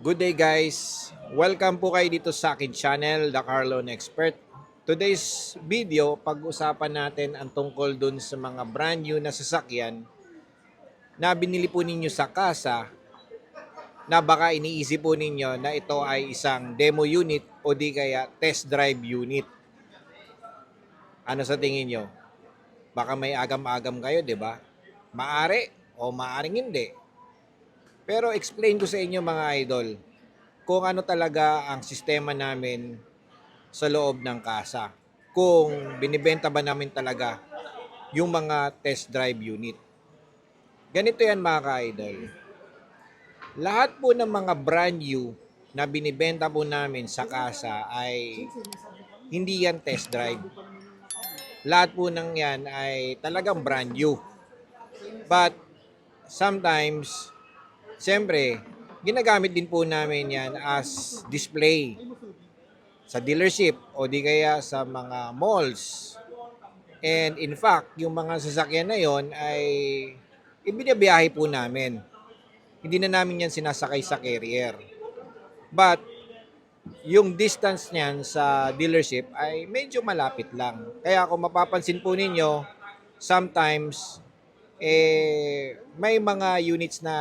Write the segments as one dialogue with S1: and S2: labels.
S1: Good day guys! Welcome po kayo dito sa akin channel, The Carlon Expert. Today's video, pag-usapan natin ang tungkol dun sa mga brand new na sasakyan na binili po ninyo sa kasa na baka iniisip po ninyo na ito ay isang demo unit o di kaya test drive unit. Ano sa tingin nyo? Baka may agam-agam kayo, di ba? Maari o maaring hindi. Pero explain ko sa inyo mga idol kung ano talaga ang sistema namin sa loob ng kasa. Kung binibenta ba namin talaga yung mga test drive unit. Ganito yan mga ka-idol. Lahat po ng mga brand new na binibenta po namin sa kasa ay hindi yan test drive. Lahat po ng yan ay talagang brand new. But sometimes Siyempre, ginagamit din po namin yan as display sa dealership o di kaya sa mga malls. And in fact, yung mga sasakyan na yon ay ibinabiyahe po namin. Hindi na namin yan sinasakay sa carrier. But, yung distance niyan sa dealership ay medyo malapit lang. Kaya kung mapapansin po ninyo, sometimes eh, may mga units na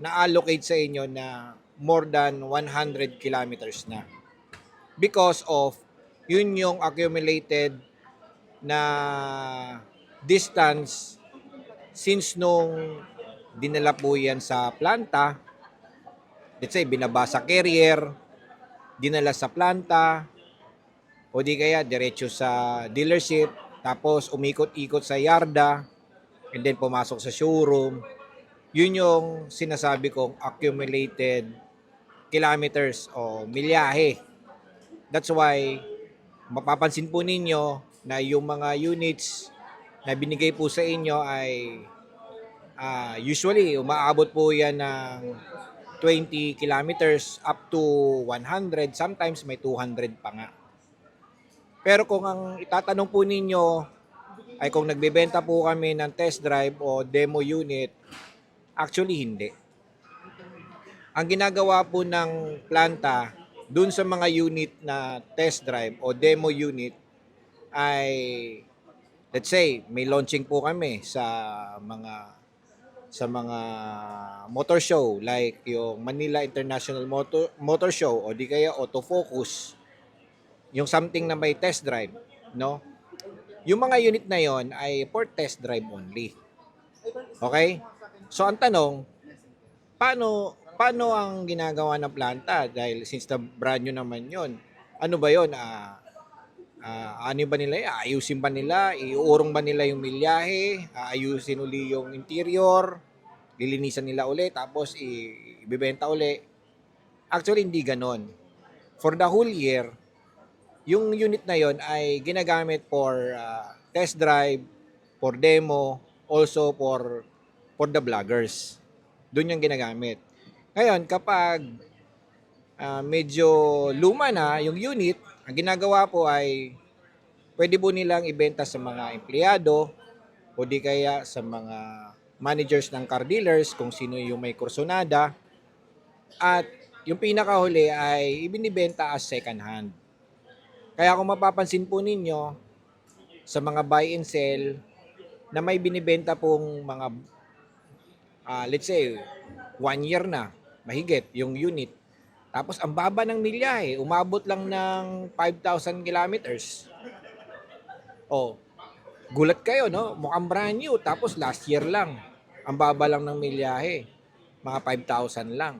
S1: na-allocate sa inyo na more than 100 kilometers na. Because of yun yung accumulated na distance since nung dinala po yan sa planta, let's say binaba sa carrier, dinala sa planta, o di kaya diretso sa dealership, tapos umikot-ikot sa yarda, and then pumasok sa showroom, yun yung sinasabi kong accumulated kilometers o milyahe. That's why mapapansin po ninyo na yung mga units na binigay po sa inyo ay ah, usually umaabot po yan ng 20 kilometers up to 100, sometimes may 200 pa nga. Pero kung ang itatanong po ninyo ay kung nagbebenta po kami ng test drive o demo unit, Actually, hindi. Ang ginagawa po ng planta dun sa mga unit na test drive o demo unit ay let's say may launching po kami sa mga sa mga motor show like yung Manila International Motor Motor Show o di kaya autofocus. Yung something na may test drive no? Yung mga unit na yon ay for test drive only. Okay So ang tanong, paano paano ang ginagawa ng planta dahil since the brand new naman 'yon. Ano ba 'yon? Ah ah, ano ba nila? Ayusin ba nila? Iuurong ba nila yung milyahe? Aayusin uli yung interior? Lilinisan nila uli tapos ibebenta uli? Actually hindi ganon. For the whole year, yung unit na yon ay ginagamit for ah, test drive, for demo, also for for the vloggers. Doon yung ginagamit. Ngayon, kapag uh, medyo luma na yung unit, ang ginagawa po ay pwede po nilang ibenta sa mga empleyado o di kaya sa mga managers ng car dealers kung sino yung may kursonada. At yung pinakahuli ay ibinibenta as second hand. Kaya kung mapapansin po ninyo sa mga buy and sell na may binibenta pong mga uh, let's say, one year na, mahigit, yung unit. Tapos, ang baba ng milyahe, umabot lang ng 5,000 kilometers. Oh, gulat kayo, no? Mukhang brand new. Tapos, last year lang. Ang baba lang ng milyahe. Mga 5,000 lang.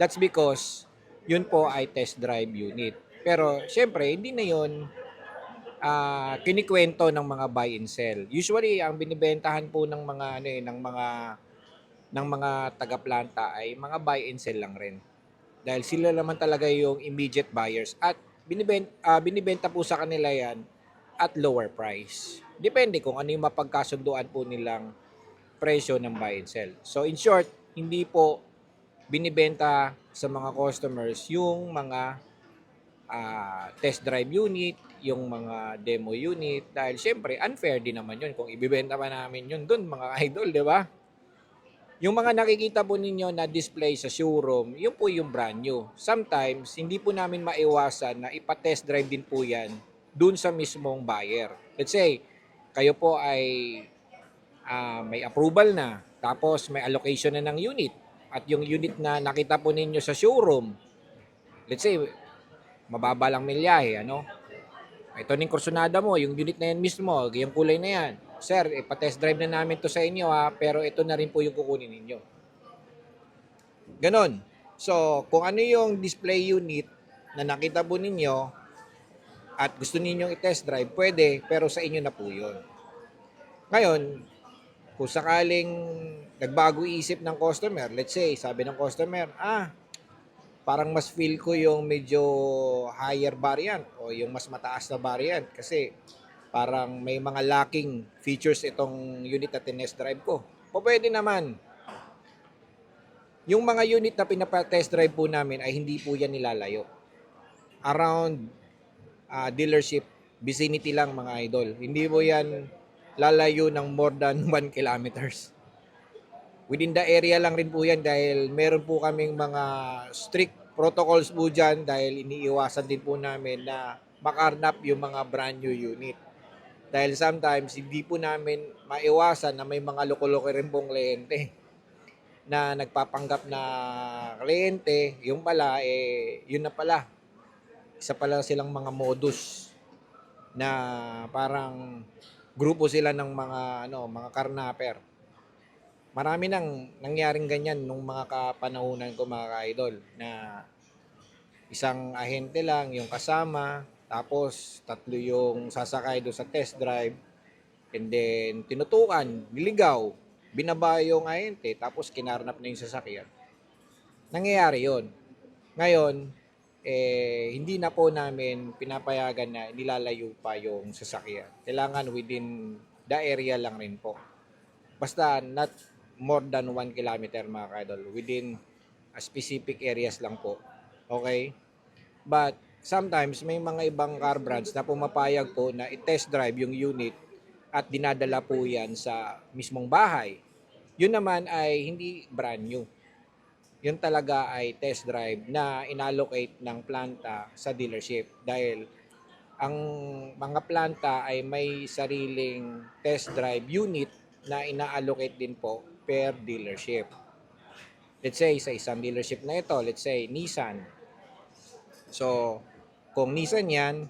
S1: That's because, yun po ay test drive unit. Pero, syempre, hindi na yun uh, kinikwento ng mga buy and sell. Usually, ang binibentahan po ng mga ano eh, ng mga ng mga taga-planta ay mga buy and sell lang rin. Dahil sila naman talaga yung immediate buyers at binibenta, uh, binibenta po sa kanila yan at lower price. Depende kung ano yung mapagkasunduan po nilang presyo ng buy and sell. So in short, hindi po binibenta sa mga customers yung mga uh, test drive unit, yung mga demo unit dahil syempre unfair din naman yun kung ibibenta pa namin yun doon mga idol, di ba? Yung mga nakikita po ninyo na display sa showroom, yun po yung brand new. Sometimes, hindi po namin maiwasan na ipa-test drive din po yan dun sa mismong buyer. Let's say, kayo po ay ah, may approval na, tapos may allocation na ng unit, at yung unit na nakita po ninyo sa showroom, let's say, mababa lang milyahe, ano? Ito ning kursunada mo, yung unit na yan mismo, yung kulay na yan. Sir, ipa-test drive na namin to sa inyo ha, pero ito na rin po yung kukunin ninyo. Ganon. So, kung ano yung display unit na nakita po ninyo at gusto ninyong i-test drive, pwede, pero sa inyo na po yun. Ngayon, kung sakaling nagbago isip ng customer, let's say, sabi ng customer, ah, parang mas feel ko yung medyo higher variant o yung mas mataas na variant kasi parang may mga lacking features itong unit na tinest drive ko. O pwede naman. Yung mga unit na pinapa-test drive po namin ay hindi po yan nilalayo. Around ah, dealership vicinity lang mga idol. Hindi po yan lalayo ng more than 1 kilometers. Within the area lang rin po yan dahil meron po kaming mga strict protocols po dyan dahil iniiwasan din po namin na makarnap yung mga brand new unit. Dahil sometimes hindi po namin maiwasan na may mga loko-loko rin pong kliyente na nagpapanggap na kliyente, yung pala, eh, yun na pala. Isa pala silang mga modus na parang grupo sila ng mga ano, mga karnaper. Marami nang nangyaring ganyan nung mga kapanahunan ko mga ka-idol na isang ahente lang yung kasama tapos tatlo yung sasakay do sa test drive and then tinutukan, niligaw, binaba yung ahente tapos kinarnap na yung sasakyan. Nangyayari yon. Ngayon, eh, hindi na po namin pinapayagan na nilalayo pa yung sasakyan. Kailangan within the area lang rin po. Basta not more than 1 kilometer mga kadol. Within a specific areas lang po. Okay? But sometimes may mga ibang car brands na pumapayag po na i-test drive yung unit at dinadala po yan sa mismong bahay. Yun naman ay hindi brand new. Yun talaga ay test drive na inallocate ng planta sa dealership dahil ang mga planta ay may sariling test drive unit na ina-allocate din po per dealership. Let's say sa isang dealership na ito, let's say Nissan. So, kung Nissan yan,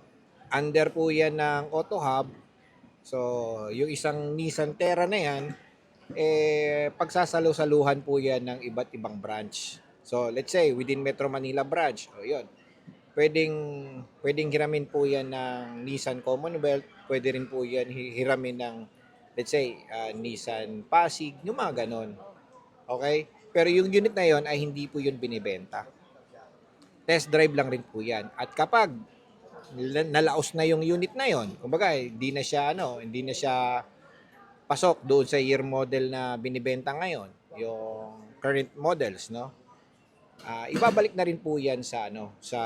S1: under po yan ng Auto Hub. So, yung isang Nissan Terra na yan, eh, pagsasalo-saluhan po yan ng iba't ibang branch. So, let's say, within Metro Manila branch, o yun, pwedeng, pwedeng hiramin po yan ng Nissan Commonwealth, pwede rin po yan hi- hiramin ng, let's say, ah, Nissan Pasig, yung mga ganon. Okay? Pero yung unit na yon ay hindi po yun binibenta. Test drive lang rin po yan. At kapag nalaos na yung unit na yon, kumbaga, hindi na siya, ano, hindi na siya pasok doon sa year model na binibenta ngayon, yung current models, no? Ah, ibabalik na rin po 'yan sa ano, sa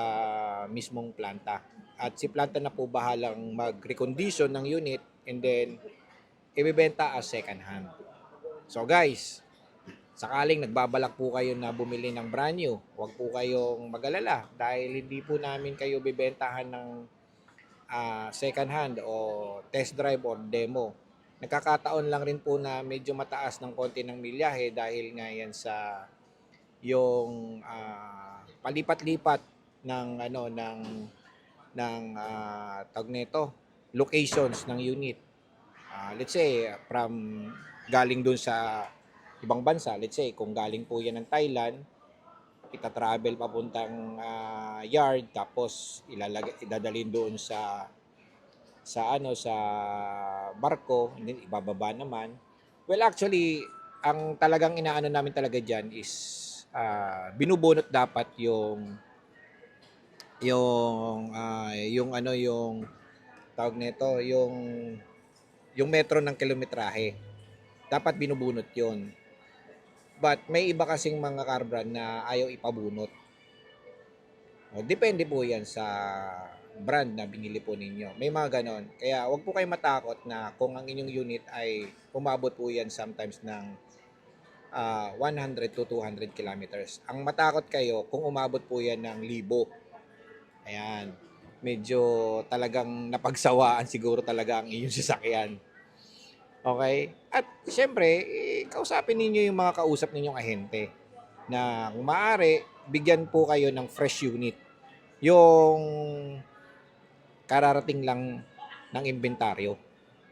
S1: mismong planta. At si planta na po bahalang mag-recondition ng unit and then ibebenta as second hand. So guys, sakaling nagbabalak po kayo na bumili ng brand new, huwag po kayong magalala dahil hindi po namin kayo bibentahan ng ah, second hand o test drive or demo nagkakataon lang rin po na medyo mataas ng konti ng milyahe dahil nga yan sa yung ah, palipat-lipat ng ano ng ng uh, tawag nito locations ng unit. Ah, let's say from galing dun sa ibang bansa, let's say kung galing po yan ng Thailand, ita-travel papuntang ah, yard tapos ilalagay idadalhin doon sa sa ano sa barko, and then ibababa naman. Well, actually, ang talagang inaano namin talaga diyan is ah, binubunot dapat yung yung ah, yung ano yung tawag nito, yung yung metro ng kilometrahe. Dapat binubunot 'yon. But may iba kasing mga car brand na ayaw ipabunot. O, depende po 'yan sa brand na binili po ninyo. May mga ganon. Kaya wag po kayo matakot na kung ang inyong unit ay umabot po yan sometimes ng ah, 100 to 200 kilometers. Ang matakot kayo kung umabot po yan ng libo. Ayan. Medyo talagang napagsawaan siguro talaga ang inyong sasakyan. Okay? At syempre, eh, kausapin ninyo yung mga kausap ninyong ahente na kung maaari, bigyan po kayo ng fresh unit. Yung kararating lang ng inventaryo.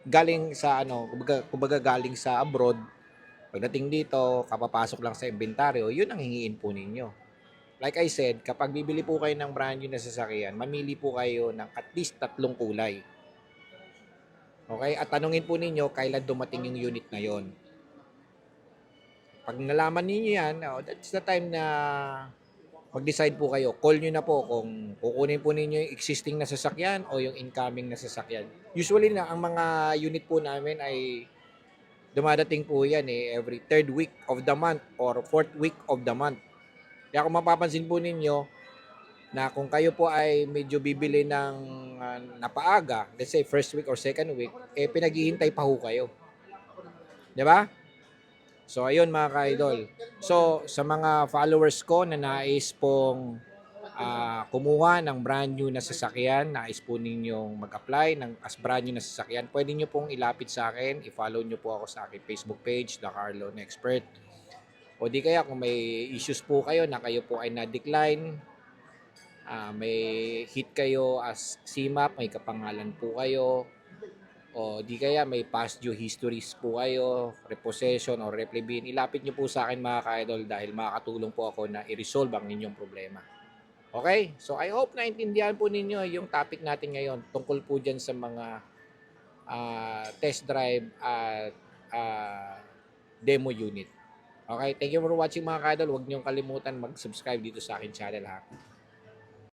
S1: Galing sa ano, kumbaga, kumbaga galing sa abroad, pagdating dito, kapapasok lang sa inventaryo, yun ang hingiin po ninyo. Like I said, kapag bibili po kayo ng brand new na sasakyan, mamili po kayo ng at least tatlong kulay. Okay? At tanungin po ninyo kailan dumating yung unit na yon. Pag nalaman ninyo yan, oh, that's the time na mag-decide po kayo. Call nyo na po kung kukunin po ninyo yung existing na sasakyan o yung incoming na sasakyan. Usually na, ang mga unit po namin ay dumadating po yan eh, every third week of the month or fourth week of the month. Kaya kung mapapansin po ninyo, na kung kayo po ay medyo bibili ng ah, napaaga, let's say first week or second week, eh pinaghihintay pa ho kayo. 'Di ba? So ayun mga ka-idol. So sa mga followers ko na nais pong ah, kumuha ng brand new na sasakyan, nais po ninyong mag-apply ng as brand new na sasakyan, pwede nyo pong ilapit sa akin, i-follow nyo po ako sa aking Facebook page, The Car Loan Expert. O di kaya kung may issues po kayo na kayo po ay na-decline, ah, may hit kayo as CMAP, may kapangalan po kayo, o di kaya may past due histories po kayo, repossession or replebin, ilapit nyo po sa akin mga ka-idol dahil makakatulong po ako na i-resolve ang inyong problema. Okay? So I hope naintindihan po ninyo yung topic natin ngayon tungkol po dyan sa mga ah, test drive at ah, demo unit. Okay? Thank you for watching mga ka-idol. Huwag niyong kalimutan mag-subscribe dito sa akin channel ha.